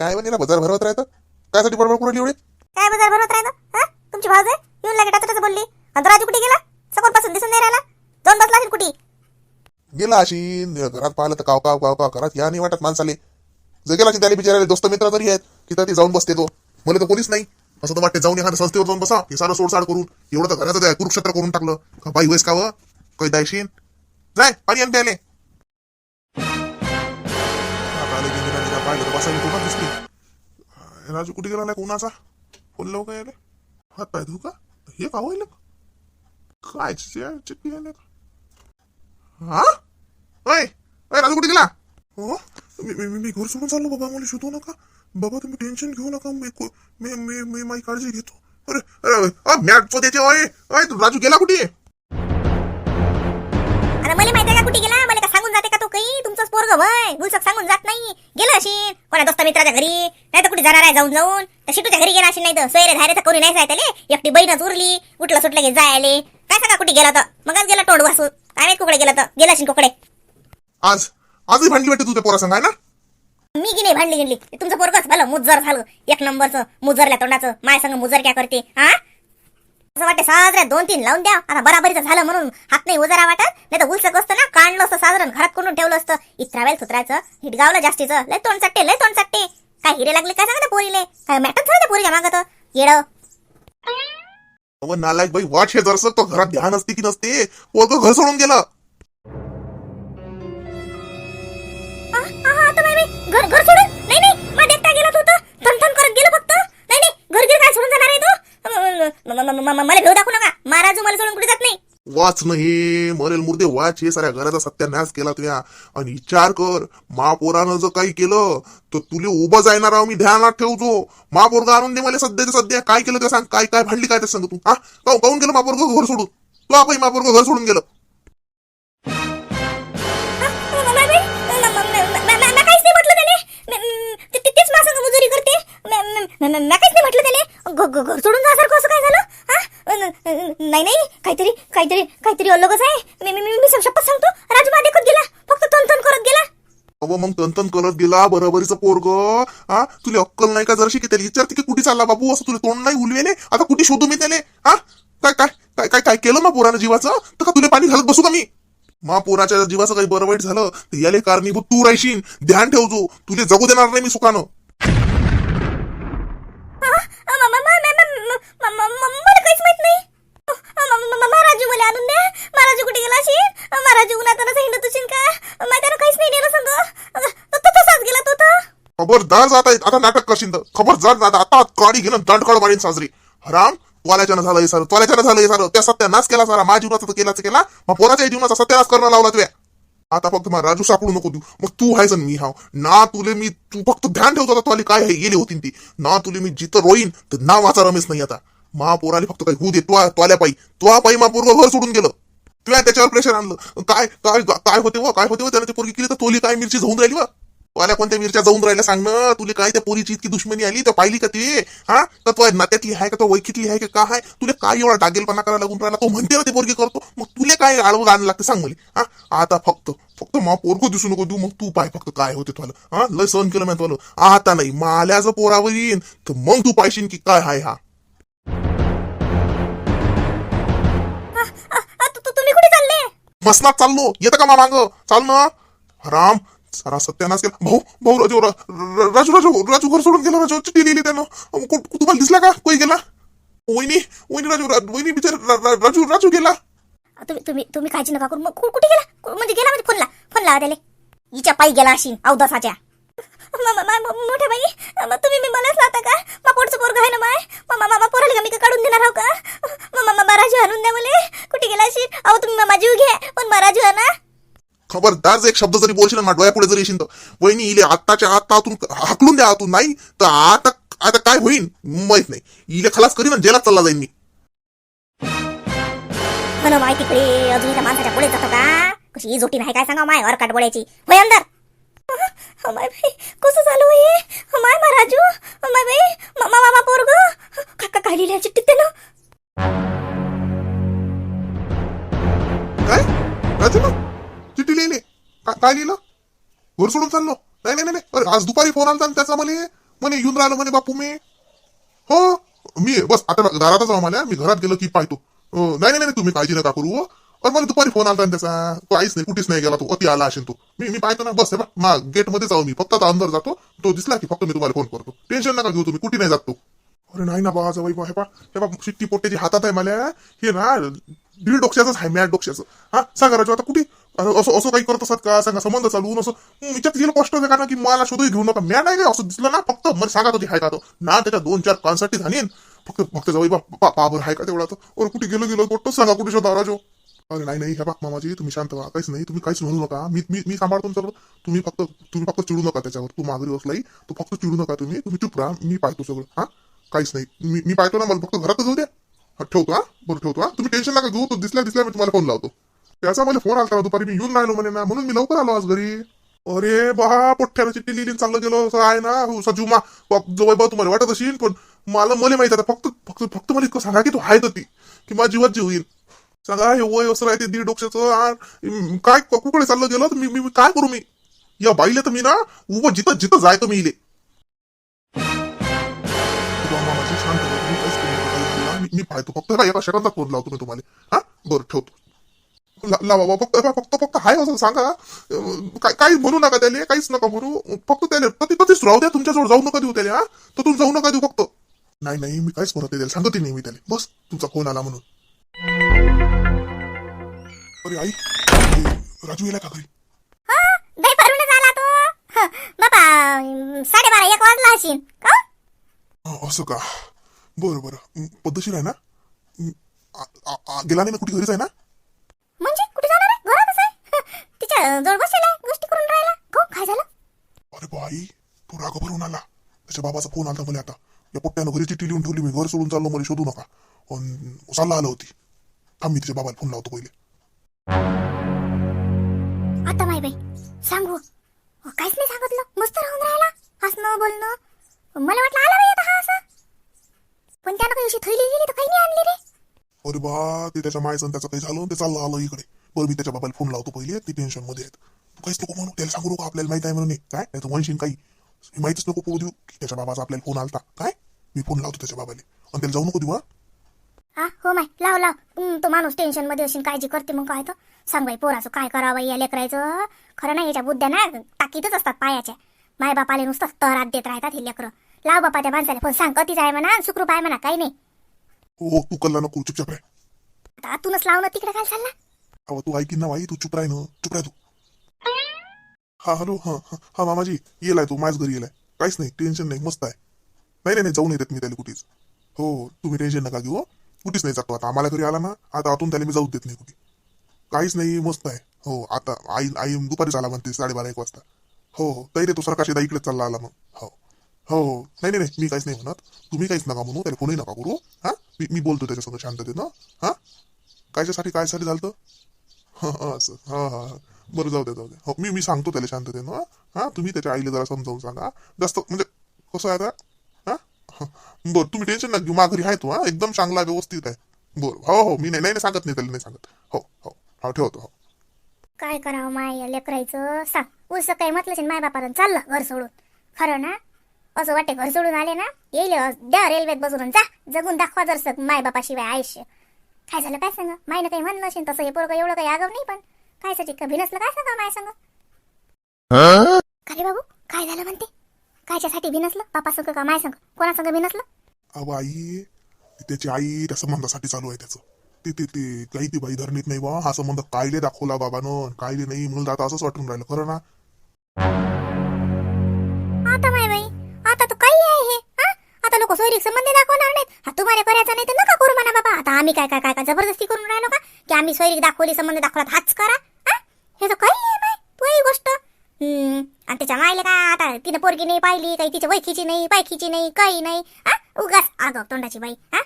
काय म्हणे बाजार भरवत राहतं? कायसाठी बडबड करून एवढे? काय बाजार भरवत राहतं? हा? तुमची भाऊज आहे? येऊन लागे टाचटाचं बोलली. आणि राजू कुठे गेला? सकोरपासून दिसून नाही राहिला? जाऊन बसला असेल कुठे? गेला अशी घरात पाहिलं तर काव काव काव काव घरात या नाही वाटत माणसाले. जर गेला की त्याने बिचारायला दोस्त मित्र तरी आहेत की तर ते जाऊन बसते तो. मला तर कोणीच नाही. असं तर वाटते जाऊन एखाद्या संस्थेवर जाऊन बसा. हे सारं सोडसाड करून. एवढं तर घराचं कुरुक्षेत्र करून टाकलं. का बाई वयस का व? काही दायशीन जाय पाणी आण प्याले पाहिलं तर बसायला कुठं दिसते? राजू कुठे गेला नाही कोणाचा? फोन लावू काय हात पाय धू का? हे का होईल काय चिट्टी आले हा? अय ओय राजू कुठे गेला? हो? मी मी मी घर सोडून चाललो बाबा मला शोधू नका. बाबा तुम्ही टेन्शन घेऊ नका. मी मी मी माझी काळजी घेतो. अरे अरे अ, मॅट तो त्याचे राजू गेला कुठे? अरे मला माहिती का कुठे गेला? मला काही तुमचंच पोरग वय. गुलसक सांगून जात नाही. गेलं अशी कोणा दोस्त मित्राच्या घरी. नाही तर कुठे जाणार आहे जाऊन जाऊन. त्या शिटूच्या घरी गेला अशी नाही तर. सैरे धारे तर कोणी नाही त्याले एकटी बहीणच उरली. उठलं सुटलं की जायले. काय सांगा कुठे गेला तर? मगच गेला तोंड वासून काय माहीत कुकडे गेला तर? गेला अशी कुकडे. आज आजही भांडली वाटते तुझ्या पोरा संग आहे ना? मी की नाही भांडली गिंडली तुमचं पोरगच झालं मुजर झालं. एक नंबरचं मुजरल्या तोंडाचं. माय संग मुजर क्या करते? हा असं वाटते साजऱ्या दोन तीन लावून द्या. आता बराबरीचं झालं म्हणून हात नाही उजारा वाटत. नाही तर उलसक असतं ना काढलं असतं साधारण घरात कोणून ठेवलं असतं? इतरा वेळ सुत्रायचं हिटगावलं जास्तीचं लय तोंड चट्टे लय तोंड चट्टे. काय हिरे लागले काय सांगा पोरीले? काय मॅटच झालं पोरीच्या मागत येड. नालायक बाई वाट हे जरसं तो घरात ध्यान असते की नसते. पोरग घर सोडून गेलं. घर घर सोडून? नाही नाही मग देखता गेला तू तर थन थन करत गेलो फक्त. नाही नाही घर घर काय सोडून जाणार आहे तू? मला भेव दाखवू नका महाराज मला सोडून कुठे जात नाही वाच नाही मरेल मुर्दे वाच हे साऱ्या घराचा सत्यानाश केला तुया आणि विचार कर महापोरानं जर काही केलं तर तुले उभं जाणार आहो मी ध्यानात ठेवतो महापोर आणून दे मला सध्याच्या सध्या काय केलं ते सांग काय काय भांडली काय ते सांग तू हा काऊन काहून गेलं महापोरग घर सोडून तू आपण महापोरग घर सोडून गेलं तेच माझं मजुरी करते. म- काहीच नाही म्हटलं त्याने घर सोडून जासारखं असं काय झालं? नाही नाही काहीतरी काहीतरी काहीतरी अलगच आहे. मी मी मी मी शपथ सांगतो. राजू मा देखत गेला? फक्त तन तन करत गेला. अव मग तंतन करत गेला बरोबरीचं पोरग. हा? तुला अक्कल नाही का जरशी की त्याला विचारते की कुठे चालला बाबू? असं तुला तोंड नाही उलवेले? आता कुठे शोधू मी त्याले? हा? काय काय काय काय काय केलं मग पोरानं जीवाचं? तर का तुला पाणी घालत बसू का मी? मा पोराच्या जीवाचं काही बरं वाईट झालं तर याले कारणीभूत तू राहशील ध्यान ठेवजो तुले जगू देणार नाही मी सुखानं खबरदार जात आहेत आता नाटक करशील खबरदार जात आता काळी घेणं दंडकाळ मारीन साजरी राम त्वाल्याच्यानं झालं हे सारं त्वाल्याच्यानं झालं हे सारं. त्या सत्यानाश केला सारा माझ्या जीवनाचा तर केलाच केला. मग पोराच्या जीवनाचा सत्यानाश करणं लावला तुया. आता फक्त मला राजू सापडू नको देऊ. मग तू आहेस मी हाव. ना तुले मी तू फक्त ध्यान ठेवतो आता तुला काय आहे गेले होतीन ती. ना तुले मी जिथं रोईन तर ना वाचा रमेश नाही आता. महापोराले फक्त काही होऊ दे त्वा त्वाल्या पायी. त्वा पायी महापूर्व घर सोडून गेलं. तुला त्याच्यावर प्रेशर आणलं. काय काय काय होते व काय होते व त्यानं ते पोरगी केली तर तोली काय मिरची जाऊन राहिली व? तुला कोणत्या मिरच्या जाऊन राहिल्या सांग ना? तुला काय त्या पोरीची इतकी दुश्मनी आली? तर पाहिली का ते? हा? तर तो नात्यातली आहे का? तो वैखीतली आहे का? काय तुला काय एवढा डागेलपणा करायला लागून राहिला? तो म्हणते ना ते पोरगी करतो. मग तुला काय आडवं गाणं लागते? सांग मला. हा? आता फक्त फक्त मा पोरगो दिसू नको देऊ. मग तू पाय फक्त काय होते तुला? हा? लय सहन केलं मी तुला. आता नाही माल्या जर पोरावर येईन. तर मग तू पाहिशील की काय हाय हा. तु- तु- तुम्ही कुठे चालले? मसनात चाललो. येतं का मा मांग? चाल ना. राम सारा सत्यानाश केला. भाऊ भाऊ राजू राजू राजू राजू घर सोडून गेला राजू. चिठ्ठी लिहिली त्यानं. तुम्हाला दिसला का? कोई गेला? वहिनी वहिनी राजू वहिनी बिचार राजू राजू गेला. तुम्ही तुम्ही तुम्ही काळजी नका करू. मग कुठे गेला? म्हणजे गेला म्हणजे फोनला फोन लावा त्याले हिच्या पायी गेला अशी अवदसाच्या. मोठ्या बाई तुम्ही मी मलाच लावता का? मा पोटचं पोरग आहे ना माय? मामा मामा पोराला का मी का काढून देणार आहो का? मामा मामा राजू आणून द्या मला. कुठे गेला अशी? अहो तुम्ही मामा जीव घ्या पण मा राजू आणा खबरदार जर एक शब्द जरी बोलशील ना डोळ्यापुढे जरी येशील तर. वहिनी इले आत्ताच्या आत्ता आतून हाकलून द्या आतून नाही तर आता आता काय होईल माहीत नाही. इले खलास करीन जेलात चालला जाईन मी. तिकडे अजून त्या माणसाच्या पुढे जातो का? कशी जोटी नाही काय सांगा माय अरकाट बोलायची? होय अंदर! अ, माय बाई कसं अ, माय मा राजू अ, माय बाई मामा पोरग. काय काय- काय लिहिलं चिठ्ठीत त्यानं? काय? राजू ना चिठ्ठी लिहिली. का- काय लिहिलं? घर सोडून चाललो. नाही नाही नाही नाही. अरे आज दुपारी फोन आला त्याचा मला म्हणे येऊन राहिलो म्हणे बापू मी. हो मी बस आता घरातच जाऊ मला मी घरात गेलो की पाहतो. अं, नाही नाही नाही तुम्ही काळजी नका करू हो. अरे मला दुपारी फोन आला त्याचा तो आईच नाही कुठेच नाही गेला तो. अति आला असेल तो. मी मी पाहतो ना बस हे बघ मा गेटमध्ये जाऊ मी. फक्त आता अंदर जातो. तो दिसला की फक्त मी तुम्हाला फोन करतो. टेन्शन नका घेऊ तुम्ही कुठे नाही जात तो. अरे नाही ना बाबा जवळ हे पा हे पा शिट्टी पोट्याची हातात आहे मला. हे ना दीड डोक्याचंच आहे मॅट डोक्याचं. हा सांगा राजू आता कुठे? असं असं काही करत असत का? सांगा संबंध चालवून असं विचार याच्यात लिहिलं कष्ट आहे कारण की मला शोधही घेऊ नका. मॅट आहे का असं दिसलं ना फक्त. मला सांगा कधी आहे का तो. ना त्याच्या दोन चार कानसाठी झाली फक्त फक्त जाऊ बा पाबर आहे का तेवढा तर अरे कुठे गेलो गेलो पोट्टच सांगा कुठे शोधा राजू. अरे नाही नाही हे बाप मामाजी तुम्ही शांत व्हा काहीच नाही. तुम्ही काहीच म्हणू नका. मी मी मी सांभाळतो ना सर्व तुम्ही फक्त तुम्ही फक्त चिडू नका त्याच्यावर. तू माघारी असलाही तो फक्त चिडू नका तुम्ही. तुम्ही चुप राहा. मी पाहतो सगळं. हा? काहीच नाही. मी मी पाहतो ना मला फक्त घरातच जाऊ द्या. ठेवतो हा? बरं ठेवतो हा? तुम्ही टेन्शन नका घेऊ तो दिसल्या दिसल्या मी तुम्हाला फोन लावतो. त्याचा मला फोन आला दुपारी मी येऊन राहिलो म्हणे ना म्हणून मी लवकर आलो आज घरी. अरे बा पोठ्यानं चिठ्ठी लिहिली चांगलं गेलो. असं आहे ना सजीव सजू मा जवळ बा तुम्हाला वाटत असेल पण मला मला माहीत आता फक्त फक्त फक्त मला इतकं सांगा की तो आहे तर ती की माझ्या जीवात जीव येईल. सांगा हे वय असं राहते दीड डोक्याचं काय कुकडे चाललं गेलो? तर मी मी काय करू मी? या बाईले तर मी ना उभं जिथं जिथं जायचं मी इले. मी- पाहतो. फक्त बा, एका सेकंदात फोन लावतो मी तुम्हाला. हा? बरं ठेवतो. लावा बाबा फक्त फक्त फक्त हाय असं सांगा. काय काही म्हणू नका त्याला काहीच नका म्हणू. फक्त त्याला पती पतीच राहू द्या तुमच्याजवळ जाऊ नका देऊ त्याला हा? तर तुम्ही जाऊ नका देऊ फक्त. नाही नाही मी काहीच म्हणत नाही त्याला. सांगते नाही मी त्याला. बस तुमचा फोन आला म्हणून. अरे आई. राजू येला का घरी? दही भरूनच आला तो. ह, बाबा अं, साडेबारा एक वाजला असेल. का? असं का? बरं बरं. पद्धतशीर आहे ना? अं, आ- आ- आ- गेला नाही ना कुठे घरीच आहे ना? म्हणजे कुठे जाणार आहे? घरातच आहे? तिच्या जवळ बसेल आहे गोष्टी करून राहिला. को काय झालं? अरे बाई तो राग भरून आला. त्याच्या बाबाचा फोन आला मला आता. या पोट्ट्यानं घरी चिठ्ठी लिहून ठेवली मी घर सोडून चाललो मला शोधू नका. अन चालला आलं होती. थांब मी त्याच्या बाबाला फोन लावतो पहिले. आता माय बाई सांगू. काहीच नाही सांगितलं. मस्त राहून राहिला. हसणं बोलणं. मला वाटलं आला बाई आता हा असं. पण त्यानं काही अशी थैली गेली तर काही नाही आणली रे. अरे बा ते त्याच्या मायचं त्याचं काही झालं ते चाललं आलं इकडे. बरं मी त्याच्या बाबाला फोन लावतो पहिले ती टेन्शनमध्ये आहेत. तू काहीच नको म्हणू त्याला सांगू नको आपल्याला माहीत आहे म्हणून. काय? नाही तू म्हणशील काही. हे माहितीच नको पडू देऊ की त्याच्या बाबाचा आपल्याला फोन आलता. काय? मी फोन लावतो त्याच्या बाबाला. आणि त्याला जाऊ नको देऊ हा? हा हो माय लाव लाव. हं, तो माणूस टेन्शनमध्ये असेल काळजी करते मग काय तर. सांग बाई पोराचं काय करावं बाई या लेकरायचं? खरं नाही याच्या बुद्ध्या ना टाकीतच असतात पायाच्या. माय बापाले नुसतं तरात देत राहतात हे लेकरं. लाव बापा त्या माणसाला फोन. सांग कधीच आहे म्हणा सुखरूप आहे म्हणा काही नाही. हो हो तू कल्ला नको चुपचाप राह. आता आतूनच लावणं तिकडे काय चालला? अहो तू ऐकीन ना बाई तू चुप राह ना चुप राह तू. हा हॅलो हा हा हा मामाजी येलाय तू माझ्याच घरी येलाय. काहीच नाही टेन्शन नाही मस्त आहे. नाही नाही नाही जाऊन येतात मी त्याला कुठेच. हो तुम्ही टेन्शन नका घेऊ हो. कुठेच नाही जातो आता. आम्हाला घरी आला ना आता आतून त्याला मी जाऊ देत नाही कुठे. काहीच नाही मस्त आहे. हो आता आई आई दुपारीच आला म्हणते साडेबारा एक वाजता. हो हो तरी रे तो सरकार शेदा इकडेच चालला आला मग. हो. हो हो. नाही नाही नाही. मी काहीच नाही म्हणत. तुम्ही काहीच नका म्हणू. त्याला फोनही नका करू. हा? मी मी बोलतो त्याच्यासंग शांततेनं हा? कायच्यासाठी कायसाठी झालं होतं? असं. हां हां हा. बरं जाऊ द्या जाऊ द्या हो मी मी सांगतो त्याला शांततेनं हां? तुम्ही त्याच्या आईला जरा समजावून सांगा. जास्त म्हणजे कसं आहे आता? हां? बरं तुम्ही टेन्शन नका घेऊ. माघरी आहे तो हा? एकदम चांगला व्यवस्थित आहे. बरं. हो हो. मी नाही नाही नाही सांगत नाही त्याला नाही सांगत. हो हो. हो ठेवतो हो. काय करावं माय लेकरायचं सांग. उस काय म्हटलं माय बापाला चाललं घर सोडून. खरं ना? असं वाटते घर सोडून आले ना येईल द्या रेल्वेत बसून जा. जगून दाखवा जर माय बापाशिवाय आयुष्य. काय झालं काय सांग? मायनं काही म्हणलं असेल तसं हे पोरग एवढं काही आगाव नाही पण. काय साठी का नसलं काय सांगा माय सांग? अरे बाबू काय झालं म्हणते? कायच्यासाठी भिनसलं? बापा संग का माय संग? कोणा संग भिनसलं? अहो आई त्याची आई त्या संबंधासाठी चालू आहे त्याचं. ते ते ते काही ती बाई धरणीत नाही बा. हा संबंध कायले दाखवला बाबानं कायले नाही म्हणून आता असंच वाटून राहिलं खरं ना? सोयरीक संबंध दाखवणार नाहीत. हा तुम्हाला करायचा नाही तर नका करू म्हणा बाबा. आता आम्ही काय काय काय काय जबरदस्ती करून राहिलो का? की आम्ही सोयरीक दाखवली संबंध दाखवला हाच करा. हे? तर काही आहे बाई. तू ही गोष्ट आणि त्याच्या मायला काय आता तिनं पोरगी नाही पाहिली काही तिच्या वैखीची नाही पायखीची नाही काही नाही. हा? उगाच आगाव तोंडाची बाई. हा?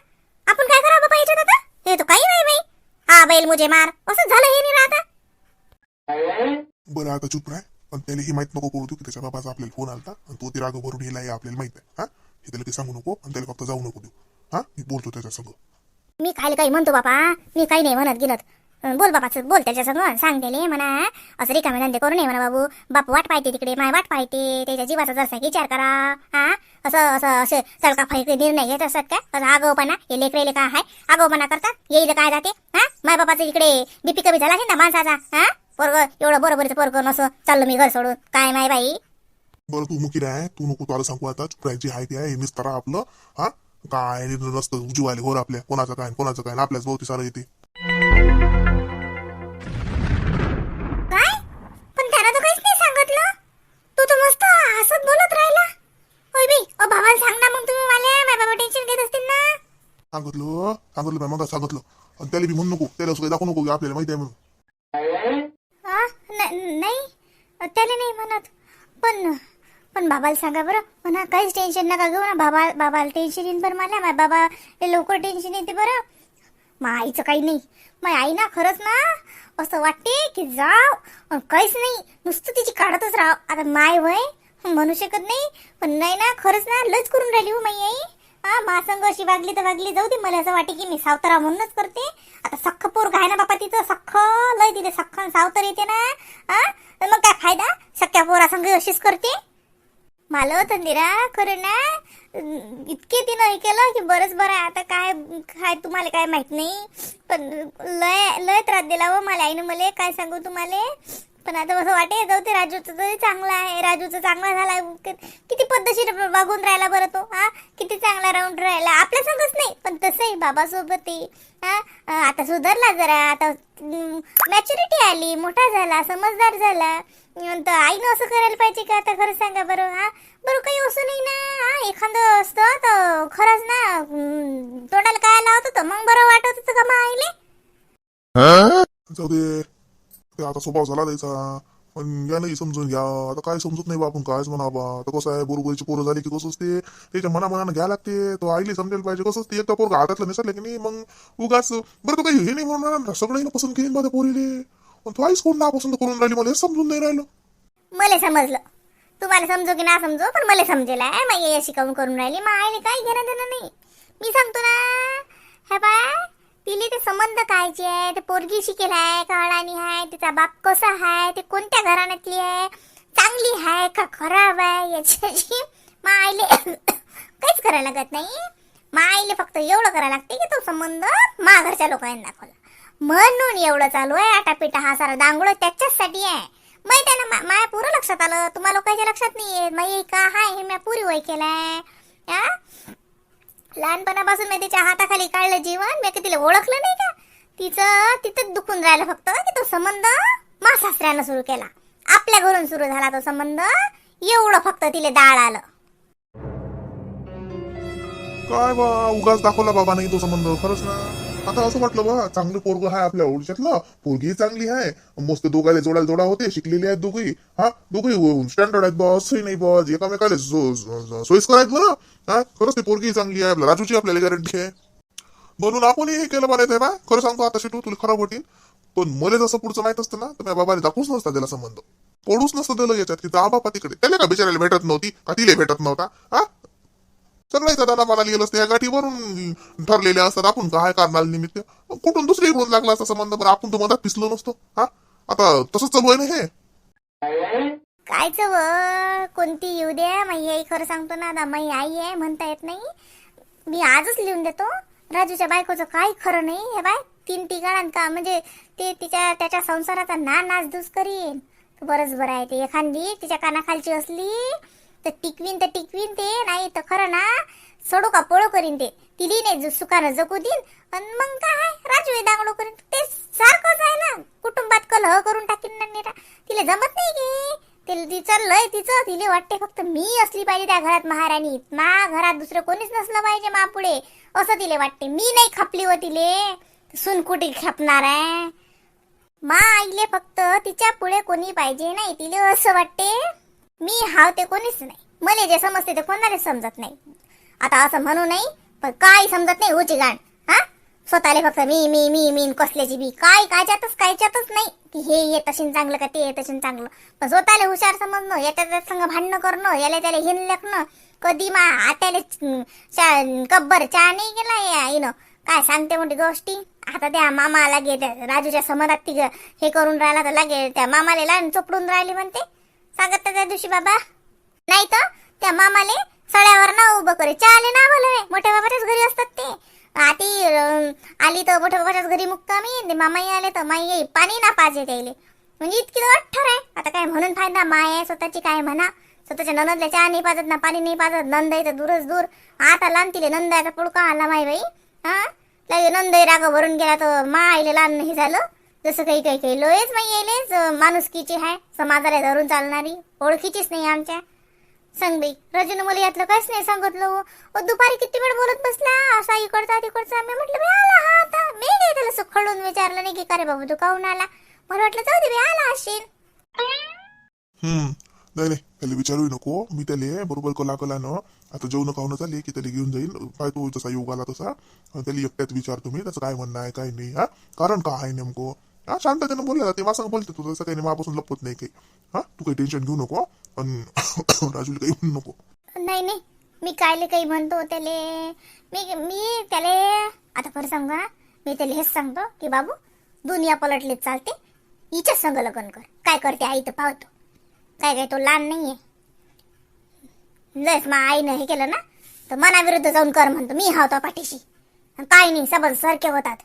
आपण काय करा बाबा याच्यात आता? हे तर काही नाही बाई. हा बैल मुझे मार. असं झालं हे नाही आता. बरं आता चुप राह. पण त्याला हे माहीत नको करू तू की त्याच्या बाबाचा आपल्याला फोन आलता. आणि तो ती राग भरून गेला हे आपल्याला माहीत आहे. हा? हे त्याला काही सांगू नको आणि त्याला फक्त जाऊ नको देऊ. हा? मी बोलतो त्याच्या संग. मी काय काही म्हणतो बापा मी काही नाही म्हणत गिनत. अं, बोल बापा बोल त्याच्या संग सांग त्याले म्हणा. असं रिकामे धंदे करू नये म्हणा बाबू. बाप वाट पाहते तिकडे माय वाट पाहते. त्याच्या जीवाचा जरसा विचार करा. हा? असं असं असे तडका फाईक निर्णय घेत असतात का? असं आगाऊपणा हे लेकरेले काय आहे आगाऊपणा करतात? येईल काय जाते? हा? माय बापाचं इकडे बीपी कमी झाला असेल ना माणसाचा? हा? पोरग एवढं बरोबरीचं पोरग नसं चाललो मी घर सोडून. काय माय बाई? बरं तू मुकी आहे? तू नको तुला सांगू आता. चुकरायची आहे ते आहे निस्तारा आपलं. हा? काय नसतं जीवाले होर आपल्या. कोणाचं काय कोणाचं काय? आपल्याच भोवती सारं येते. सांगितलं. सांगितलं बाई मग सांगितलं आणि त्याला बी म्हणू नको. त्याला काही दाखवू नको आपल्याला माहिती आहे म्हणून. हा? नाही. त्याला नाही म्हणत. पण पण बाबाला सांगा बरं म्हणा काहीच टेन्शन नका घेऊ ना बाबा बाबाला टेन्शन येईन बरं मला माझ्या बाबा लय लवकर टेन्शन येते बरं. मग आईचं काही नाही. मग आई ना खरंच ना असं वाटते की जाव पण काहीच नाही नुसतं तिची काढतच राव. आता माय वय म्हणू शकत नाही पण नाही ना खरंच ना लच करून राहिली हो माई आई. हा मासंग अशी वागली तर वागली जाऊ दे मला असं वाटे की मी सावतारा म्हणूनच करते. आता सख्ख पोर आहे ना बापा तिचं सख्ख लय तिथे सख्ख सावतर येते ना हा. तर मग काय फायदा? सख्या पोरा संघ अशीच करते. मला होतं निरा खरं ना. इतके तिनं हे केलं की बरंच बरं आहे. आता काय काय तुम्हाला काय माहीत नाही. पण लय लय त्रास दिला व मला. आईनं मला काय सांगू तुम्हाला? पण आता असं वाटे जाऊ ते राजूचं तरी चांगलं आहे. राजूचं चांगला झाला किती पद्धतशीर वागून राहिला बरं तो हा? किती चांगला राहून राहिला. आपल्या संगच नाही पण तसंही बाबासोबत आहे हा? आता सुधारला जरा. आता मॅच्युरिटी आली मोठा झाला समजदार झाला. तर आईनं असं करायला पाहिजे का? आता खरं सांगा बरं हा? बरं काही असं नाही ना हा? एखादं असतं तर खरंच ना तोंडाला काय लावत होतं? मग बरं वाटत होतं का मग आईले? जाऊ दे. ते आता स्वभाव झाला द्यायचा पण यानंही समजून घ्या आता काय समजत नाही बा आपण कायच म्हणा बा आता कसं आहे बरोबरीची पोरं झाली की कसं असते त्याच्या मनामनानं घ्या लागते तो आईली समजेल पाहिजे कसं असते एकदा पोरगा हातातलं निसरलं की नाही मग उगाच बरं तो काही हे नाही म्हणणार सगळं पसंत केली माझ्या पोरीले पण तो आईच कोण नापसंत करून राहिली मला हे समजून नाही राहिलं मला समजलं तुम्हाला समजो की ना समजो पण मला समजेल आहे मग शिकवून करून राहिली मग आईने काही घेणं देणं नाही मी सांगतो ना हे बाय तिले ते संबंध कायचे आहे? ते पोरगी शिकेल आहे का अडाणी आहे? तिचा बाप कसा आहे? ते कोणत्या घराण्यातली आहे? चांगली आहे का खराब आहे? याच्याशी मा आईले काहीच करायला लागत नाही. मा आईले फक्त एवढं करायला लागते की तो संबंध मा घरच्या लोकांना दाखवला. म्हणून एवढं चालू आहे. आटापिटा हा सारा दांगोळ त्याच्याचसाठी आहे. माहिती आहे ना मा- माया पुरं लक्षात आलं. तुम्हाला लोकांच्या लक्षात नाही आहे माई का हाय? हे मी पुरी वय केलाय. या लहानपणापासून मी तिच्या हाताखाली काढलं जीवन मी तिला ओळखलं नाही का? तिचं तिथंच दुखून राहिलं फक्त की तो संबंध मा सासऱ्यानं सुरू केला. आपल्या घरून सुरू झाला तो संबंध. एवढं फक्त तिला दाळ आलं. काय बा उगाच दाखवला बाबा नाही तो संबंध खरंच ना? आता असं वाटलं बा चांगलं पोरग आहे आपल्या ओळखीतलं पोरगी चांगली आहे मस्त दोघाले जोडायला जोडा होते शिकलेली आहेत दोघी हा दोघी स्टँडर्ड आहेत बॉस असंही नाही बॉस एकामेकाला सो- सोयीस्कर आहेत बरं. हा खरंच ती पोरगी चांगली आहे आपल्या राजूची आपल्याला गॅरंटी आहे. म्हणून आपण हे केलं म्हणायचं बा खरं सांगतो आता शेटू तुला खराब होतील पण मला जसं पुढचं माहीत असतं ना तर माझ्या बाबाने दाखवूच नसता त्याला संबंध. पडूच नसतं दिलं याच्यात की दहा बापा तिकडे. त्याला का बिचारायला भेटत नव्हती का तिला भेटत नव्हता? हा? सगळ्याचा दादा मला लिहिलं असतं या गाठीवरून ठरलेल्या असतात आपण काय करणार निमित्त? कुठून दुसरी इकडून लागला असता संबंध? बरं आपण तो मधात पिसलो नसतो हा? आता तसंच चालू आहे ना हे. काय चव? कोणती येऊ द्या माई आई खरं सांगतो ना आता माई आई आहे म्हणता येत नाही. मी आजच लिहून देतो. राजूच्या बायकोचं काही खरं नाही हे बाय तीन ठिकाण का म्हणजे ते तिच्या त्याच्या संसाराचा ना नाच धूस करीन बरंच बरं आहे ते एखादी तिच्या कानाखालची असली तर टिकवीन तर टिकवीन ते नाही तर खरं ना सोडू का पळू करीन ते. तिली नाही जो सुखानं जगू देईन. आणि मग काय? राजू हे दांगडो करीन. ते सारखंच आहे ना कुटुंबात कलह करून टाकीन ना निरा. तिला जमत नाही की. तिला तिचं लय तिचं. तिला वाटते फक्त मी असली पाहिजे त्या घरात महाराणी. मा घरात दुसरं कोणीच नसलं पाहिजे मा पुढे असं तिला वाटते. मी नाही खपली व तिले. सुन कुठे खपणार आहे? मा आईले फक्त तिच्या पुढे कोणी पाहिजे नाही. तिला असं वाटते. मी हाव ते कोणीच नाही. मला जे समजते ते कोणाला समजत नाही. आता असं म्हणू नाही पण काही समजत नाही उची गाण. हा? स्वतःले फक्त मी मी मी मी कसल्याची बी. काय कायच्यातच कायच्यातच नाही. की हे ये तशीन चांगलं का ते ये तशीन चांगलं. पण स्वतःला हुशार समजणं याच्या त्या संग भांडणं करणं याला त्याला हिन लेखणं. कधी मा आत्याले च- चा- कब्बर चहा नाही गेला या हिनं काय सांगते मोठी गोष्टी? आता त्या मामा लागे त्या राजूच्या समोरात ती हे करून राहिला तर लागे त्या मामाले लहान चोपडून राहिली म्हणते. सांगत त्या दिवशी बाबा. नाही तर त्या मामाले सड्यावर ना उभं करे. चाले ना बोलवे. मोठ्या बाबाच्याच घरी असतात ते. आती आली तर मोठ्या बाबाच्याच घरी मुक्कामी. ते मामाई आले तर माई येई पाणी ना पाजे त्याले म्हणजे इतकी अठ्ठर आहे. आता काय म्हणून फायदा? माय आहे स्वतःची काय म्हणा? स्वतःच्या ननदला चहा नाही पाजत ना पाणी नाही पाजत. नंद तर दूरच दूर. आता लहान तिले नंदाचा पुडका आला माई बाई. हा? लगे नंदई राग भरून गेला तर मा आईले लहान हे झालं. जसं काही काही काही. लोयच माई यायलेच माणुसकीची आहे समाजाला धरून चालणारी ओळखीचीच नाही आमच्या. सांग बाई रजून मला यातलं काहीच नाही सांगितलं ओ दुपारी किती वेळ बोलत बसला? असा इकडचा तिकडचा. मी म्हटलं बे आला हा आता. मी नाही त्याला सुखडून विचारलं नाही की का बाबा बाबू तू काहून आला? मला वाटलं जाऊ दे बे आला असेल. हम्म. नाही नाही त्याला विचारू नको. मी त्याला बरोबर कला कला न आता जेवण खाऊन चालले की त्याला घेऊन जाईल. काय तो जसा योग आला तसा. त्याला एकट्यात विचारतो मी त्याचं काय म्हणणं आहे काय नाही हा? कारण का आहे नेमकं? हा शांततेनं बोलला ते वासंग बोलते तू तसं काही नाही मापासून लपत नाही काही. हा तू काही टेन्शन घेऊ नको आणि राजूला काही म्हणू नको. नाही नाही. मी कायले काही म्हणतो त्याले मी मी त्याले आता खरं सांगा मी त्याला हेच सांगतो की बाबू दुनिया पलटलीच चालते हिच्याच संग लग्न कर. काय करते आई तर पाहतो. काय काय तो लहान नाहीये. लस मग आईनं हे केलं ना तर मनाविरुद्ध जाऊन कर म्हणतो. मी हावतो पाठीशी. काय नाही सबंध सारखे होतात.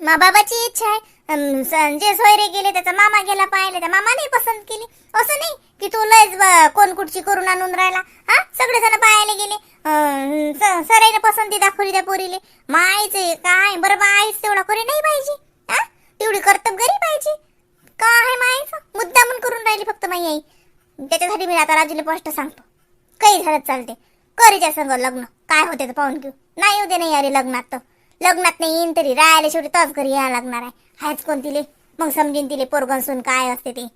मा बाबाची इच्छा आहे. संजय स- जे सोयरे गेले त्याचा मामा गेला पाहिले त्या मामाने पसंत केली. असं नाही की तू लयच ब- कोण कुठची करून आणून राहिला. हा? सगळे जण पाहायला गेले. अं, सराईने पसंती दाखवली त्या पोरीले. मायचे काय? बरं माईच तेवढा करी नाही पाहिजे. हा? तेवढी कर्तबगारी पाहिजे. काय मायचं मुद्दा म्हणून करून राहिली फक्त माई आई. त्याच्यासाठी मी आता राजूला स्पष्ट सांगतो. काही झालं चालते करीच्या संग लग्न. काय होते तर पाहून घेऊ. नाही होते नाही अरे लग्नात तर. लग्नात नाही येईन तरी. राहायला शेवटी तोच घरी यायला लागणार आहे. हायच कोण तिले? मग समजेन तिले पोरगणसून काय असते ते.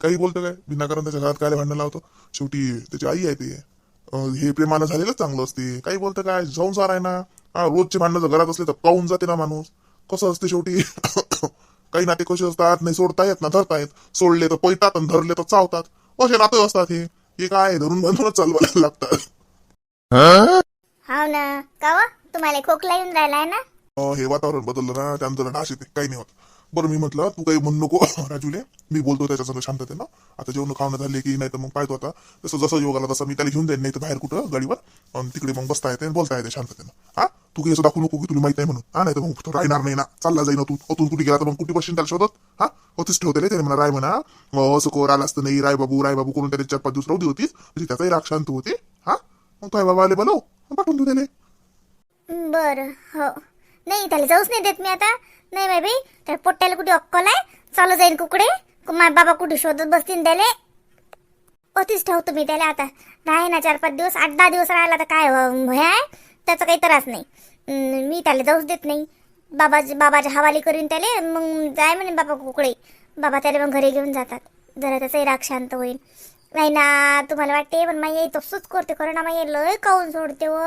काही बोलतो काय? विनाकारण त्याच्या घरात काय भांडण लावतो? शेवटी त्याची आई आहे ते. अं, हे प्रेमानं झालेलं चांगलं असते. काही बोलतं काय? संसार आहे ना. हा रोजचे भांडणं जर घरात असले तर पाहून जाते ना माणूस? कसं असते शेवटी? काही नाते कसे असतात? नाही सोडता येत ना धरता येत. सोडले तर पैतात आणि धरले तर चावतात. असे नाते असतात हे. हे काय? धरून बांधूनच चालवायला लागतात. हो ना. का व? तुम्हाला खोकला येऊन राहिलाय ना? अं, हे वातावरण बदललं ना त्यानंतर डास येते काही नाही होत. बरं मी म्हटलं तू काही म्हणू नको राजूले. मी बोलतो त्याच्या सगळं शांततेनं. आता जेवण खावणं झाले की नाही तर मग पाहतो आता. तसं जसं योग आला तसं मी त्याला घेऊन जाईन नाही तर बाहेर कुठं गाडीवर. आणि तिकडे मग बसता येते आणि बोलता येते शांततेनं. हा? तू काही असं दाखवू नको की तुला माहीत नाही म्हणून. हा नाही तर मग तो राहणार नाही ना. चालला जाईन तू. अतून कुठे गेला तर मग कुठे बसशील त्याला शोधत? हा? होतीच ठेवते त्याने म्हणा राय म्हणा. असं कोर आला असतं नाही राय बाबू राय बाबू करून त्याने चार पाच दिवस राहू दे होती म्हणजे त्याचाही राग शांत होते. हा? मग काय बाबा आले बोलव हो. पाठवून देऊ त्याने बर हो. नाही त्याला जाऊच नाही देत मी आता. नाही बाई बाई त्या पोट्याला कुठे अक्कल आहे? चालू जाईन कुकडे. माय बाबा कुठे शोधत बसतील त्याले? अतिच ठेवतो मी त्याला आता. राहे ना चार पाच दिवस आठ दहा दिवस राहिला तर काय अं, आहे त्याचा काही त्रास नाही. मी त्याला जाऊच देत नाही. बाबा बाबाच्या हवाली करीन त्याले मग जाय म्हणे बाबा कुकडे. बाबा त्याला मग घरी घेऊन जातात. जरा त्याचाही राग शांत होईल. नाही ना तुम्हाला वाटते पण माई तसंच करते. खरं ना माई लय काऊन सोडते व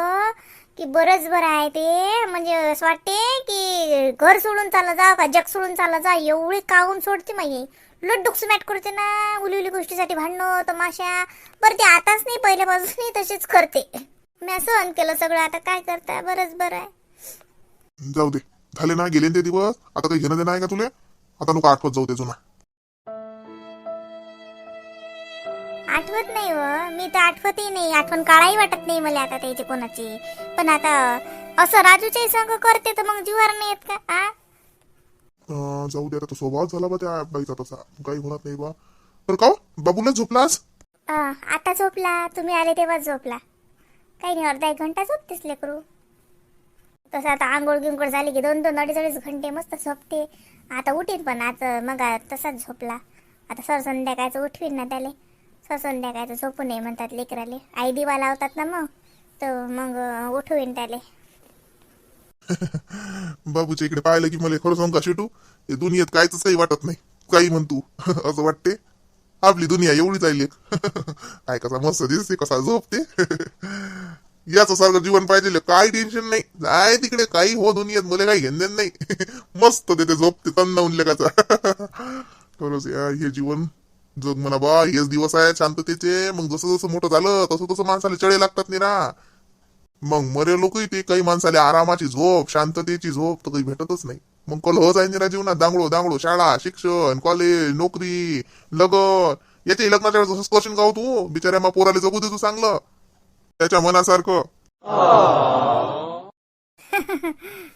की बरंच बरं आहे ते. म्हणजे असं वाटते की घर सोडून चाललं जा का जग सोडून चाललं जा एवढी काऊन सोडते माई लड्डूक मॅट करते ना उली उली गोष्टीसाठी भांडणं तमाशा. बरं ते आताच नाही पहिल्यापासूनही तशीच करते. मी सहन केलं सगळं. आता काय करता? बरंच बरं आहे. जाऊ दे. झाले ना गेले ते दिवस. आता काही घेणं देणं आहे का तुला? आता नको आठवत जाऊ ते जुना. आठवत नाही व मी तर आठवतही नाही. आठवण काढाही वाटत नाही मला आता त्याची कोणाची. पण आता असं राजूच्याही संग करते तर मग जीवार नाही येत का? आ? अं, जाऊ दे आता. तो स्वभाव झाला बा त्या बाईचा तसा. काही होणार नाही बा. तर का हो? बाबूला झोपलास? अ, आता झोपला. तुम्ही आले तेव्हा झोपला. काही नाही अर्धा एक घंटा झोपतेच लेकरू. तसं आता आंघोळ गिंघोळ झाली की दोन दोन अडीच अडीच घंटे मस्त झोपते. आता उठीन पण. आता मग तसाच झोपला. आता सर संध्याकाळचं उठवीन ना त्याले. स संध्याकाळचं झोपू नये म्हणतात लेकराले. आई दिवा लावतात ना मग. तर मग उठवेन त्याले. बाबूच्या इकडे पाहिलं की मला खरं सांग का शेटू? हे दुनियेत कायच काही वाटत नाही. काही म्हण तू. असं वाटते? आपली दुनिया एवढीच चालली काय कसा मस्त दिसते कसा झोपते. याच सारखं जीवन पाहिजे काय काही टेन्शन नाही. जाय तिकडे. काही हो दुनियेत. मला काही घेणं नाही. मस्त देते झोपते तन्न लेकाचा. खरंच हे जीवन जग म्हणा बा हेच दिवस आहे शांततेचे. मग जसं जसं मोठं झालं तसं तसं माणसाला चळे लागतात नाही ना मग मरे लोक ते काही माणसाला आरामाची झोप शांततेची झोप तर काही भेटतच नाही. मग कल हो जाईन ना जीवनात. दांगडो दांगडो शाळा शिक्षण कॉलेज नोकरी लगन. याच्या लग्नाच्या वेळेस जसंच करशील का हो तू बिचाऱ्या मग पोराला जगू दे तू चांगलं. त्याच्या मनासारखं.